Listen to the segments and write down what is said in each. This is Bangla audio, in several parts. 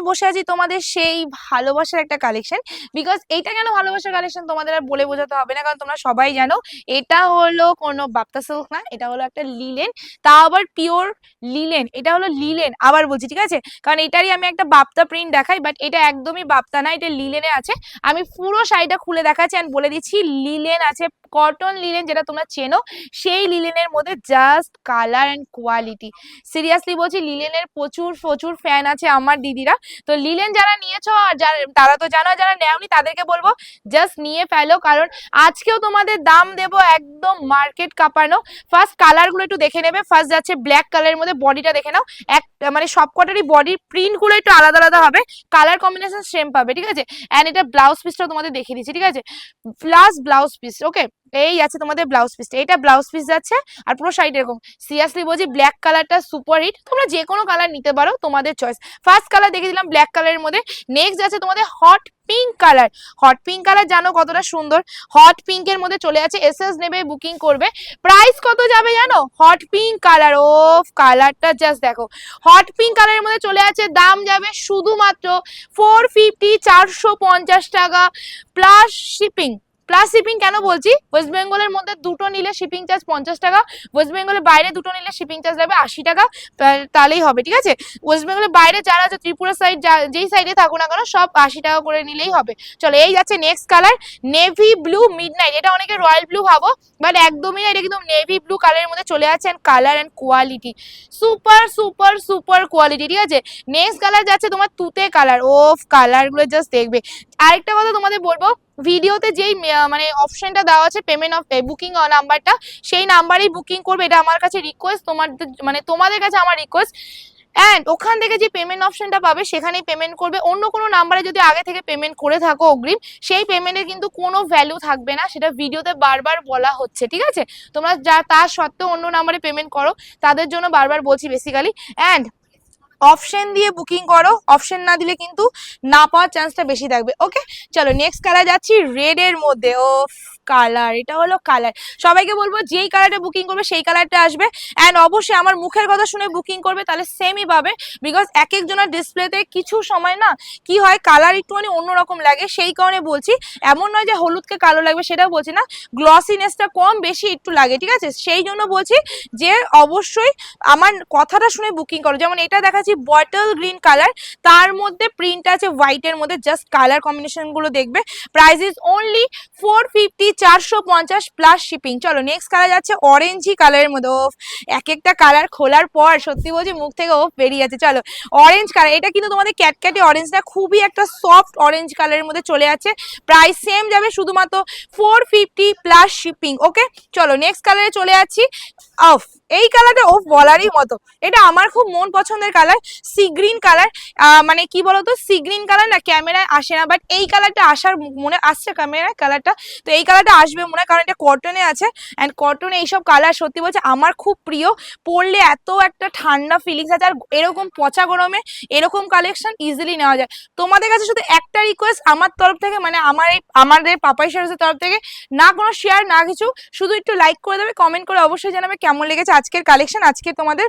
নিয়ে বসে আছি তোমাদের সেই ভালোবাসার একটা কালেকশন বিকজ এইটা কেন ভালোবাসার কালেকশন তোমাদের আর বলে বোঝাতে হবে না? কারণ তোমরা সবাই জানো, এটা হলো কোনো বাপ্তা সিল্ক না, এটা হলো একটা লিলেন তা আবার পিওর লিলেন এটা হলো লিলেন আবার বলছি, ঠিক আছে? কারণ এটারই আমি একটা বাপ্তা প্রিন্ট দেখাই বাট এটা একদমই বাপ্তা না, এটা লিলেনে আছে। আমি পুরো শাড়িটা খুলে দেখাচ্ছি and বলে দিচ্ছি লিলেন আছে কটন লিলেন যেটা তোমরা চেনো, সেই লিলেনের মধ্যে just colour and quality seriously বলছি লিলেনের প্রচুর প্রচুর ফ্যান আছে আমার দিদিরা। তো লিলেন যারা নিয়েছো, আর যারা, তারা তো জানো, যারা নেওনি, তাদেরকে বলব জাস্ট নিয়ে ফেলো, কারণ আজকেও তোমাদের দাম দেবো একদম মার্কেট কাঁপানো। ফার্স্ট কালারগুলো একটু দেখে নেবে ফার্স্ট যাচ্ছে ব্ল্যাক কালারের মধ্যে বডিটা দেখে নাও। এক মানে সবকটারই বডির প্রিন্টগুলো একটু আলাদা আলাদা হবে কালার কম্বিনেশন সেম পাবে, ঠিক আছে? অ্যান্ড এটা ব্লাউজ পিসটাও তোমাদের দেখিয়ে দিচ্ছি, ঠিক আছে? প্লাস ব্লাউজ পিস ওকে এই আছে তোমাদের ব্লাউজ পিসটা এটা ব্লাউজ পিস যাচ্ছে, আর পুরো শাড়িটা এরকম। সিরিয়াসলি বলছি ব্ল্যাক কালারটা সুপার হিট তোমরা যে কোনো কালার নিতে পারো, তোমাদের চয়েস ফার্স্ট কালার দেখে দিলাম ব্ল্যাক কালারের মধ্যে। নেক্সট আছে তোমাদের hot pink colour hot pink colour জানো কতটা সুন্দর? হট পিঙ্কের মধ্যে চলে আছে এস এস নেবে বুকিং করবে। প্রাইস কত যাবে জানো? হট পিঙ্ক কালার ও কালারটা জাস্ট দেখো। হট পিঙ্ক কালারের মধ্যে চলে আছে দাম যাবে শুধুমাত্র ফোর ফিফটি চারশো পঞ্চাশ টাকা। প্লাস শিপিং প্লাস শিপিং কেন বলছি? ওয়েস্ট বেঙ্গলের মধ্যে দুটো নিলে শিপিং চার্জ পঞ্চাশ টাকা ওয়েস্ট বেঙ্গলের বাইরে দুটো নিলে শিপিং চার্জ লাগবে আশি টাকা তাহলেই হবে, ঠিক আছে? ওয়েস্ট বেঙ্গলের বাইরে যারা আছে, ত্রিপুরা সাইড যেই সাইডে থাকো না কেন, সব আশি টাকা করে নিলেই হবে। চলো, এই যাচ্ছে next colour navy blue midnight এটা অনেকে রয়্যাল ব্লু ভাবো বাট একদমই না, এটা কিন্তু নেভি ব্লু কালারের মধ্যে চলে যাচ্ছে and colour and quality super super super quality ঠিক আছে? নেক্সট কালার যাচ্ছে তোমার তুতে কালার ও কালারগুলো জাস্ট দেখবে। আরেকটা কথা তোমাদের বলব ভিডিওতে যেই মানে অপশনটা দেওয়া আছে পেমেন্ট অফ বুকিং নাম্বারটা সেই নাম্বারেই বুকিং করবে। এটা আমার কাছে রিকোয়েস্ট তোমাদের মানে তোমাদের কাছে আমার রিকোয়েস্ট অ্যান্ড ওখান থেকে যে পেমেন্ট অপশনটা পাবে, সেখানেই পেমেন্ট করবে। অন্য কোনো নাম্বারে যদি আগে থেকে পেমেন্ট করে থাকো অগ্রিম, সেই পেমেন্টের কিন্তু কোনো ভ্যালু থাকবে না। সেটা ভিডিওতে বারবার বলা হচ্ছে, ঠিক আছে? তোমরা যা তার সত্ত্বেও অন্য নাম্বারে পেমেন্ট করো। তাদের জন্য বারবার বলছি বেসিক্যালি অ্যান্ড অপশন দিয়ে বুকিং করো। অপশন না দিলে কিন্তু না পাওয়ার চান্সটা বেশি থাকবে। ওকে চলো নেক্সট কালার যাচ্ছি রেড এর মধ্যে। ও কালার এটা হলো কালার সবাইকে বলব, যেই কালারটা বুকিং করবে, সেই কালারটা আসবে। অ্যান্ড অবশ্যই আমার মুখের কথা শুনে বুকিং করবে, তাহলে সেমই পাবে। বিকজ এক একজনের ডিসপ্লেতে কিছু সময় না, কি হয় কালার একটুখানি অন্যরকম লাগে। সেই কারণে বলছি, এমন নয় যে হলুদকে কালো লাগবে, সেটাও বলছি না। গ্লসিনেসটা কম, বেশি একটু লাগে, ঠিক আছে? সেই জন্য বলছি যে, অবশ্যই আমার কথাটা শুনে বুকিং করো। যেমন এটা দেখাচ্ছি বটল গ্রিন কালার তার মধ্যে প্রিন্ট আছে হোয়াইটের মধ্যে জাস্ট কালার কম্বিনেশনগুলো দেখবে। Price is only four fifty চারশো পঞ্চাশ প্লাস শিপিং চলো নেক্সট কালার যাচ্ছে অরেঞ্জি কালারের মধ্যে। ওফ, এক একটা কালার খোলার পর সত্যি বলছি মুখ থেকে ওফ বেরিয়ে যাচ্ছে। চলো অরেঞ্জ কালার এটা কিন্তু তোমাদের ক্যাটক্যাটে অরেঞ্জ না, খুবই একটা সফট অরেঞ্জ কালারের মধ্যে চলে যাচ্ছে। প্রাইস সেম যাবে শুধুমাত্র four fifty plus shipping okay চলো নেক্সট কালারে চলে যাচ্ছি। অফ এই কালারটা ও বলারই মতো। এটা আমার খুব মন পছন্দের কালার সি গ্রিন কালার মানে কি বলতো? সি গ্রিন কালার না ক্যামেরায় আসে না বাট এই কালারটা আসার মনে আসছে ক্যামেরায় কালারটা তো এই কালারটা আসবে মনে কারণ এটা কটনে আছে। অ্যান্ড কটনে এইসব কালার সত্যি বলছে আমার খুব প্রিয়। পরলে এত একটা ঠান্ডা ফিলিংস আছে, আর এরকম পচা গরমে এরকম কালেকশন ইজিলি নেওয়া যায়। তোমাদের কাছে শুধু একটা রিকোয়েস্ট আমার তরফ থেকে মানে আমার এই, আমাদের পাপাই সারসের তরফ থেকে, না কোনো শেয়ার না কিছু, শুধু একটু লাইক করে দেবে কমেন্ট করে অবশ্যই জানাবে কেমন লেগেছে। আজকের কালেকশন আজকে তোমাদের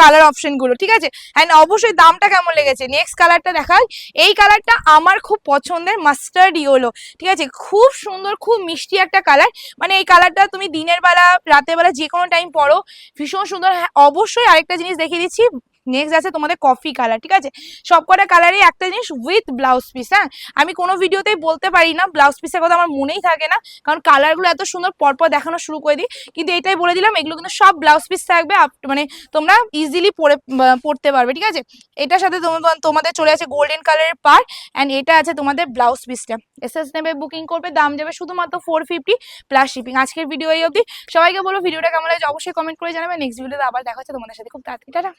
কালার অপশনগুলো, ঠিক আছে? অ্যান্ড অবশ্যই দামটা কেমন লেগেছে? নেক্সট কালারটা দেখাই। এই কালারটা আমার খুব পছন্দের মাস্টার্ড ইয়েলো ঠিক আছে? খুব সুন্দর, খুব মিষ্টি একটা কালার মানে এই কালারটা তুমি দিনের বেলা, রাতের বেলা যে কোনো টাইম পরো, ভীষণ সুন্দর। হ্যাঁ অবশ্যই আরেকটা জিনিস দেখিয়ে দিচ্ছি নেক্সট আছে তোমাদের কফি কালার ঠিক আছে? সবকটা কালারই একটা জিনিস উইথ ব্লাউজ পিস হ্যাঁ? আমি কোনো ভিডিওতেই বলতে পারি না ব্লাউজ পিসের কথা আমার মনেই থাকে না, কারণ কালারগুলো এত সুন্দর পরপর দেখানো শুরু করে দিই, কিন্তু এটাই বলে দিলাম, এগুলো কিন্তু সব ব্লাউজ পিস থাকবে মানে তোমরা ইজিলি পরে পরতে পারবে, ঠিক আছে? এটার সাথে তোম- তোমাদের চলে আছে গোল্ডেন কালারের পার অ্যান্ড এটা আছে তোমাদের ব্লাউজ পিসটা এস এস নেবে বুকিং করবে, দাম যাবে শুধুমাত্র ফোর ফিফটি প্লাস শিপিং আজকের ভিডিও এই অবধি। সবাইকে বলো ভিডিওটা কেমন লাগছে অবশ্যই কমেন্ট করে জানাবে। নেক্সট ভিডিওতে আবার দেখা হচ্ছে তোমাদের সাথে। খুব তাড়াতাড়ি, টাটা!